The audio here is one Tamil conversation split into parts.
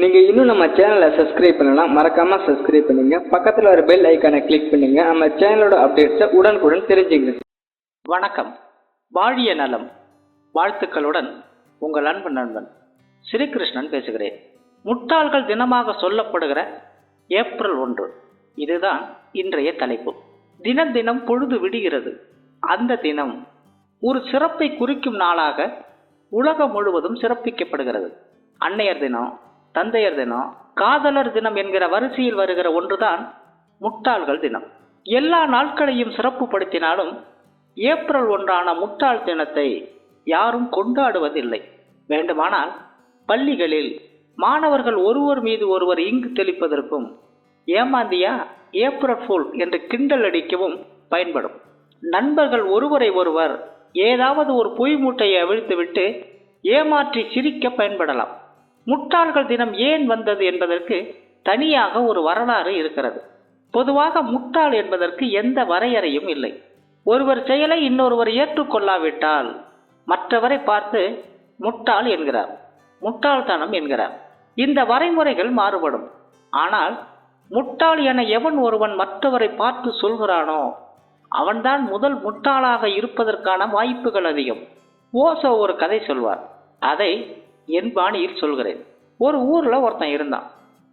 நீங்கள் இன்னும் நம்ம சேனலை சப்ஸ்கிரைப் பண்ணலாம் மறக்காம சப்ஸ்கிரைப் பண்ணுங்க. பக்கத்தில் வர பெல் ஐக்கானை கிளிக் பண்ணுங்க. நம்ம சேனலோட அப்டேட்ஸை உடனுக்குடன் தெரிஞ்சுங்க வணக்கம். வாழிய நலம். வாழ்த்துக்களுடன் உங்கள் அன்பு நண்பன் ஸ்ரீகிருஷ்ணன் பேசுகிறேன். முட்டாள்கள் தினமாக சொல்லப்படுகிற ஏப்ரல் ஒன்று. இதுதான் இன்றைய தலைப்பு. தினம் தினம் பொழுது விடுகிறது. அந்த தினம் ஒரு சிறப்பை குறிக்கும் நாளாக உலகம் முழுவதும் சிறப்பிக்கப்படுகிறது. அன்னையர் தினம் தந்தையர் தினம் காதலர் தினம் என்கிற வரிசையில் வருகிற ஒன்றுதான் முட்டாள்கள் தினம். எல்லா நாட்களையும் சிறப்புப்படுத்தினாலும் ஏப்ரல் ஒன்றான முட்டாள் தினத்தை யாரும் கொண்டாடுவதில்லை. வேண்டுமானால் பள்ளிகளில் மாணவர்கள் ஒருவர் மீது ஒருவர் இங்கு தெளிப்பதற்கும் ஏமாந்தியா ஏப்ரல் ஃபுல் என்று கிண்டல் அடிக்கவும் பயன்படும். நண்பர்கள் ஒருவரை ஒருவர் ஏதாவது ஒரு பொய் மூட்டையை அவிழ்த்துவிட்டு ஏமாற்றி சிரிக்க பயன்படலாம். முட்டாள்கள் தினம் ஏன் வந்தது என்பதற்கு தனியாக ஒரு வரலாறு இருக்கிறது. பொதுவாக முட்டாள் என்பதற்கு எந்த வரையறையும் இல்லை. ஒருவர் செயலை இன்னொருவர் ஏற்றுக்கொள்ளாவிட்டால் மற்றவரை பார்த்து முட்டாள் என்கிறார் முட்டாள்தனம் என்கிறார். இந்த வரைமுறைகள் மாறுபடும். ஆனால் முட்டாள் என எவன் ஒருவன் மற்றவரை பார்த்து சொல்கிறானோ அவன்தான் முதல் முட்டாளாக இருப்பதற்கான வாய்ப்புகள் அதிகம். ஓசோ ஒரு கதை சொல்வார். அதை என் பாணியில் சொல்கிறேன். ஒரு ஊரில் ஒருத்தன் இருந்தான்.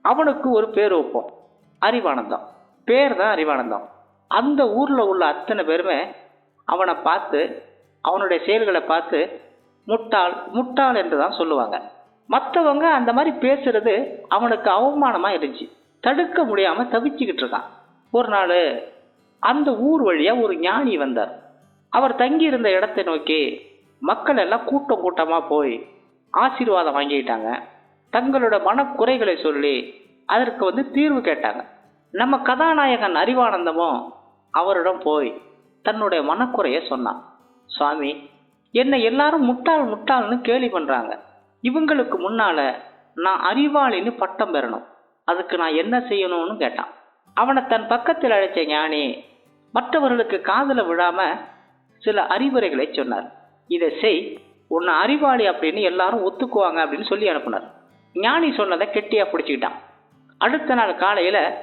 அவனுக்கு ஒரு பேர் வைப்போம் அறிவானந்தம். பேர் தான் அறிவானந்தம். அந்த ஊரில் உள்ள அத்தனை பேருமே அவனை பார்த்து அவனுடைய செயல்களை பார்த்து முட்டாள் முட்டாள் என்று தான் சொல்லுவாங்க. மற்றவங்க அந்த மாதிரி பேசுறது அவனுக்கு அவமானமாக இருந்துச்சு. தடுக்க முடியாமல் தவிச்சுக்கிட்டு இருக்கான். ஒரு நாள் அந்த ஊர் வழியாக ஒரு ஞானி வந்தார். அவர் தங்கியிருந்த இடத்தை நோக்கி மக்கள் எல்லாம் கூட்டம் கூட்டமாக போய் ஆசீர்வாதம் வாங்கிக்கிட்டாங்க. தங்களோட மனக்குறைகளை சொல்லி அதற்கு வந்து தீர்வு கேட்டாங்க. நம்ம கதாநாயகன் அறிவானந்தமும் அவரிடம் போய் தன்னுடைய மனக்குறைய சொன்னான். சுவாமி என்னை எல்லாரும் முட்டாள் முட்டாள்னு கேலி பண்ணுறாங்க இவங்களுக்கு முன்னால நான் அறிவாளின்னு பட்டம் பெறணும். அதுக்கு நான் என்ன செய்யணும்னு கேட்டான். அவனை தன் பக்கத்தில் அழைச்ச ஞானி மற்றவர்களுக்கு காதில் விழாம சில அறிவுரைகளை சொன்னார். இதை செய். உன்னை அறிவாளி அப்படின்னு எல்லாரும் ஒத்துக்குவாங்க அப்படின்னு சொல்லி அனுப்புனார். ஞானி சொன்னதை கெட்டியாக பிடிச்சிக்கிட்டான். அடுத்த நாள் காலையில்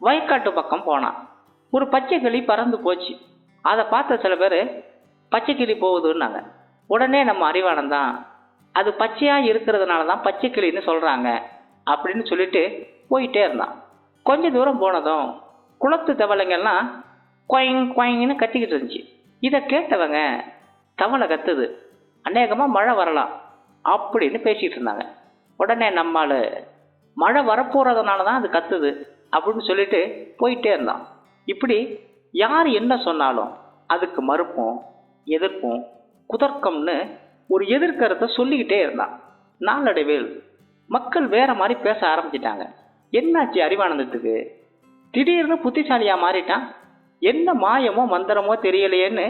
வயக்காட்டு பக்கம் போனான். ஒரு பச்சை கிளி பறந்து போச்சு. அதை பார்த்த சில பேர் பச்சை கிளி போகுதுன்னாங்க. உடனே நம்ம அறிவானந்தான் அது பச்சையாக இருக்கிறதுனால தான் பச்சை கிளின்னு அப்படின்னு சொல்லிட்டு போயிட்டே இருந்தான். கொஞ்ச தூரம் போனதும் குளத்து தவளைங்கெல்லாம் கொயங் கொயங்கன்னு கத்திக்கிட்டு இருந்துச்சு. இதை கேட்டவங்க தவளை கத்துது. அநேகமாக மழை வரலாம் அப்படின்னு பேசிகிட்டு இருந்தாங்க. உடனே நம்மால் மழை வரப்போகிறதுனால தான் அது கத்துது அப்படின்னு சொல்லிட்டு போயிட்டே இருந்தான். இப்படி யார் என்ன சொன்னாலும் அதுக்கு மறுப்போம் எதிர்ப்போம் குதர்க்கம்னு ஒரு எதிர்கருத்தை சொல்லிக்கிட்டே இருந்தான். நாளடைவில் மக்கள் வேற மாதிரி பேச ஆரம்பிச்சிட்டாங்க. என்னாச்சு அறிவானந்தத்துக்கு? திடீர்னு புத்திசாலியாக மாறிட்டான். என்ன மாயமோ மந்திரமோ தெரியலையேன்னு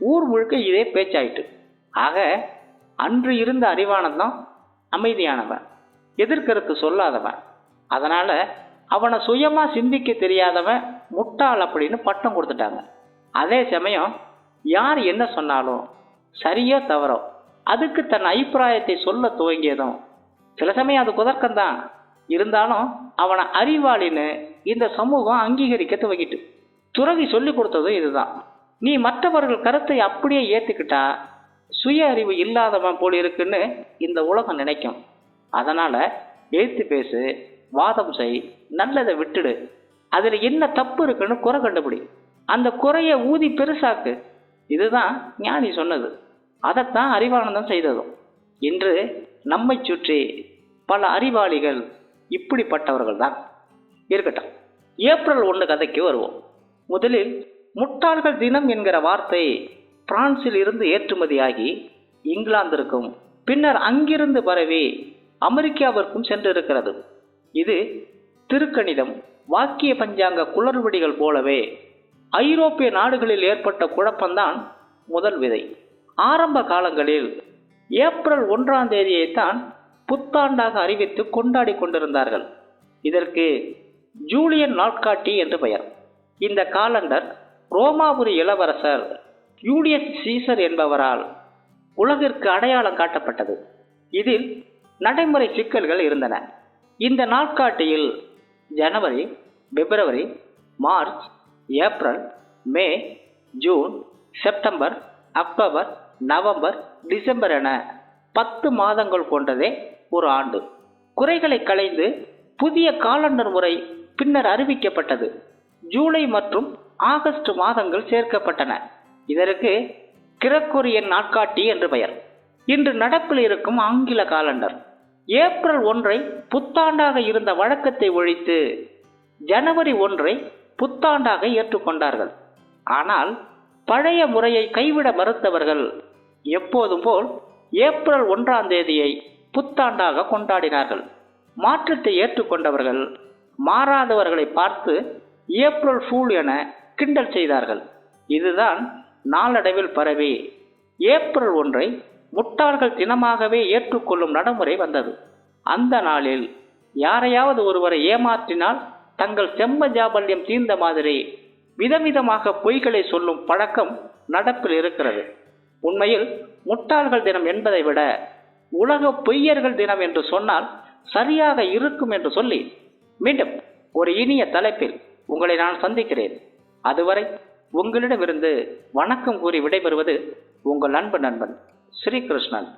ஊர் முழுக்க இதே பேச்சாயிட்டு. ஆக அன்று இருந்த அறிவானந்தம் அமைதியானவன் எதிர்கருத்து சொல்லாதவன். அதனால் அவனை சுயமாக சிந்திக்க தெரியாதவன் முட்டாள் அப்படின்னு பட்டம் கொடுத்துட்டாங்க. அதே சமயம் யார் என்ன சொன்னாலும் சரியோ தவறோ அதுக்கு தன் அபிப்பிராயத்தை சொல்ல துவங்கியதும் சில சமயம் அது குதர்க்கம்தான். இருந்தாலும் அவனை அறிவாளின்னு இந்த சமூகம் அங்கீகரிக்க துவங்கிட்டு துறவி சொல்லி கொடுத்ததும் இதுதான். நீ மற்றவர்கள் கருத்தை அப்படியே ஏற்றுக்கிட்டா சுய அறிவு இல்லாதவன் போல் இருக்குன்னு இந்த உலகம் நினைக்கும். அதனால எழுத்து பேசு வாதம் செய் நல்லதை விட்டுடு. அதில் என்ன தப்பு இருக்குன்னு குறை கண்டுபிடி. அந்த குறைய ஊதி பெருசாக்கு. இதுதான் ஞானி சொன்னது. அதைத்தான் அறிவானந்தம் செய்ததும். இன்று நம்மை சுற்றி பல அறிவாளிகள் இப்படிப்பட்டவர்கள் தான் இருக்கட்டும் ஏப்ரல் ஒன்று கதைக்கு வருவோம். முதலில் முட்டாள்கள் தினம் என்கிற வார்த்தை பிரான்சில் இருந்து ஏற்றுமதியாகி இங்கிலாந்திற்கும் பின்னர் அங்கிருந்து பரவி அமெரிக்காவிற்கும் சென்றிருக்கிறது. இது திருக்கணிதம் வாக்கிய பஞ்சாங்க குளறுபடிகள் போலவே ஐரோப்பிய நாடுகளில் ஏற்பட்ட குழப்பம்தான் முதல் விதை. ஆரம்ப காலங்களில் ஏப்ரல் ஒன்றாம் தேதியைத்தான் புத்தாண்டாக அறிவித்து கொண்டாடி கொண்டிருந்தார்கள். இதற்கு ஜூலியன் நாட்காட்டி என்று பெயர். இந்த காலண்டர் ரோமாபுரி இளவரசர் யூடியஸ் சீசர் என்பவரால் உலகிற்கு அடையாளம் காட்டப்பட்டது. இதில் நடைமுறை சிக்கல்கள் இருந்தன. இந்த நாட்காட்டியில் ஜனவரி பிப்ரவரி மார்ச் ஏப்ரல் மே ஜூன் செப்டம்பர் அக்டோபர் நவம்பர் டிசம்பர் என பத்து மாதங்கள் கொண்டதே ஒரு ஆண்டு. குறைகளை களைந்து புதிய காலண்டர் முறை பின்னர் அறிவிக்கப்பட்டது. ஜூலை மற்றும் ஆகஸ்ட் மாதங்கள் சேர்க்கப்பட்டன. இதற்கு கிரக்கோரியன் நாட்காட்டி என்று பெயர். இன்று நடப்பில் இருக்கும் ஆங்கில காலண்டர். ஏப்ரல் ஒன்றை புத்தாண்டாக இருந்த வழக்கத்தை ஒழித்து ஜனவரி ஒன்றை புத்தாண்டாக ஏற்றுக்கொண்டார்கள். ஆனால் பழைய முறையை கைவிட மறுத்தவர்கள் எப்போதும் போல் ஏப்ரல் ஒன்றாம் தேதியை புத்தாண்டாக கொண்டாடினார்கள். மாற்றத்தை ஏற்றுக்கொண்டவர்கள் மாறாதவர்களை பார்த்து ஏப்ரல் ஃபூல் என கிண்டல் செய்தார்கள். இதுதான் நாளடைவில் பரவி ஏப்ரல் ஒன்றை முட்டாள்கள் தினமாகவே ஏற்றுக்கொள்ளும் நடைமுறை வந்தது. அந்த நாளில் யாரையாவது ஒருவரை ஏமாற்றினால் தங்கள் செம்ம ஜாபல்யம் தீர்ந்த மாதிரி விதவிதமாக பொய்களை சொல்லும் பழக்கம் நடப்பில் இருக்கிறது. உண்மையில் முட்டாள்கள் தினம் என்பதை விட உலக பொய்யர்கள் தினம் என்று சொன்னால் சரியாக இருக்கும் என்று சொல்லி மீண்டும் ஒரு இனிய தலைப்பில் உங்களை நான் சந்திக்கிறேன். அதுவரை உங்களிடமிருந்து வணக்கம் கூறி விடைபெறுவது உங்கள் அன்பு நண்பன் ஸ்ரீகிருஷ்ணன்.